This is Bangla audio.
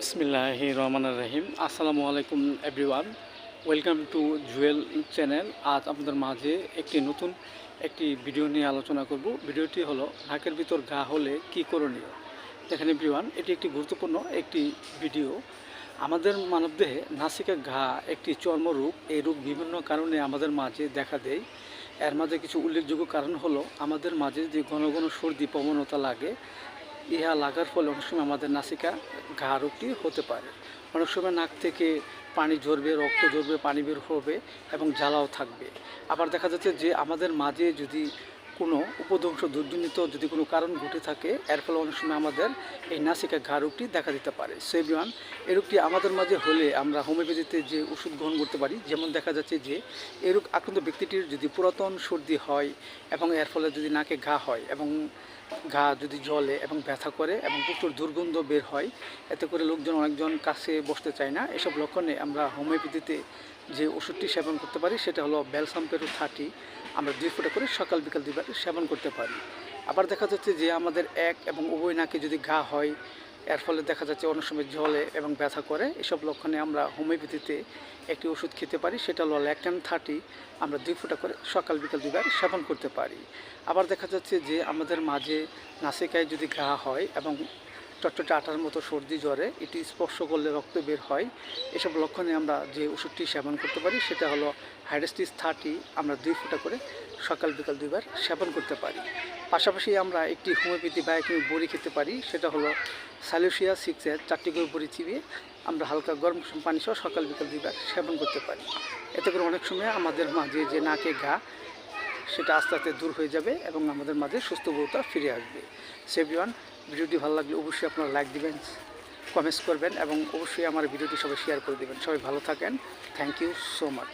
বিসমিল্লাহ রহমান রহিম। আসসালামু আলাইকুম everyone welcome to Jewel channel আজ আপনাদের মাঝে একটি নতুন একটি ভিডিও নিয়ে আলোচনা করব। ভিডিওটি হলো, নাকের ভিতর ঘা হলে কি করণীয়? দেখেন এভরিওয়ান এটি একটি গুরুত্বপূর্ণ একটি ভিডিও আমাদের মানবদেহে নাসিকা ঘা একটি চর্মরোগ। এই রোগ বিভিন্ন কারণে আমাদের মাঝে দেখা দেয়। এর মাঝে কিছু উল্লেখযোগ্য কারণ হলো, আমাদের মাঝে যে ঘন ঘন সর্দি প্রবণতা লাগে ইহা লাগার ফলে অনেক সময় আমাদের নাসিকা ঘা হতে পারে। অনেক সময় নাক থেকে পানি ঝরবে, রক্ত ঝরবে, পানি বের হবে এবং জ্বালাও থাকবে। আবার দেখা যাচ্ছে যে আমাদের মাঝে যদি কোনো উপধ্বংস দুর্জনিত যদি কোনো কারণ ঘটে থাকে, এর ফলে অনেক সময় আমাদের এই নাসিকা ঘা রোগটি দেখা দিতে পারে। সেভিয়ান এই রোগটি আমাদের মাঝে হলে আমরা হোমিওপ্যাথিতে যে ওষুধ গ্রহণ করতে পারি, যেমন দেখা যাচ্ছে যে এই রোগ আক্রান্ত ব্যক্তিটির যদি পুরাতন সর্দি হয় এবং এর ফলে যদি নাকে ঘা হয় এবং ঘা যদি জলে এবং ব্যথা করে এবং প্রচুর দুর্গন্ধ বের হয়, এতে করে লোকজন অনেকজন কাছে বসতে চায় না। এসব লক্ষণে আমরা হোমিওপ্যাথিতে যে ওষুধটি সেবন করতে পারি, সেটা হলো ব্যালসাম পেরু থার্টি। আমরা দুই ফোঁটা করে সকাল বিকাল দুইবার সেবন করতে পারি। আবার দেখা যাচ্ছে যে আমাদের এক এবং উভয় নাকে যদি ঘা হয়, এর ফলে দেখা যাচ্ছে অনেক সময় জলে এবং ব্যথা করে। এসব লক্ষণে আমরা হোমিওপ্যাথিতে একটি ওষুধ খেতে পারি, সেটা হলো ল্যাকটেন থার্টি। আমরা দুই ফুটা করে সকাল বিকাল দুইবার সেবন করতে পারি। আবার দেখা যাচ্ছে যে আমাদের মাঝে নাসিকায় যদি ঘা হয় এবং চটচটে আটার মতো সর্দি, জ্বরে এটি স্পর্শ করলে রক্ত বের হয়। এসব লক্ষণে আমরা যে ওষুধটি সেবন করতে পারি, সেটা হলো হাইড্রাস্টিস থার্টি আমরা দুই ফোঁটা করে সকাল বিকাল দুইবার সেবন করতে পারি। পাশাপাশি আমরা একটি হোমিওপ্যাথি বা একটি বড়ি খেতে পারি, সেটা হলো স্যালুসিয়া সিক্সের চারটি করে বড়ি চিবিয়ে আমরা হালকা গরম পানি সহ সকাল বিকাল দুইবার সেবন করতে পারি। এতে করে অনেক সময় আমাদের মাঝে যে নাকে ঘা সেটা আস্তে আস্তে দূর হয়ে যাবে এবং আমাদের মাঝে সুস্থ বোধতা ফিরে আসবে। সেভিওয়ান ভিডিওটি ভালো লাগলে অবশ্যই আপনারা লাইক দিবেন কমেন্টস করবেন এবং অবশ্যই আমার ভিডিওটি সবাই শেয়ার করে দেবেন। সবাই ভালো থাকেন। Thank you so much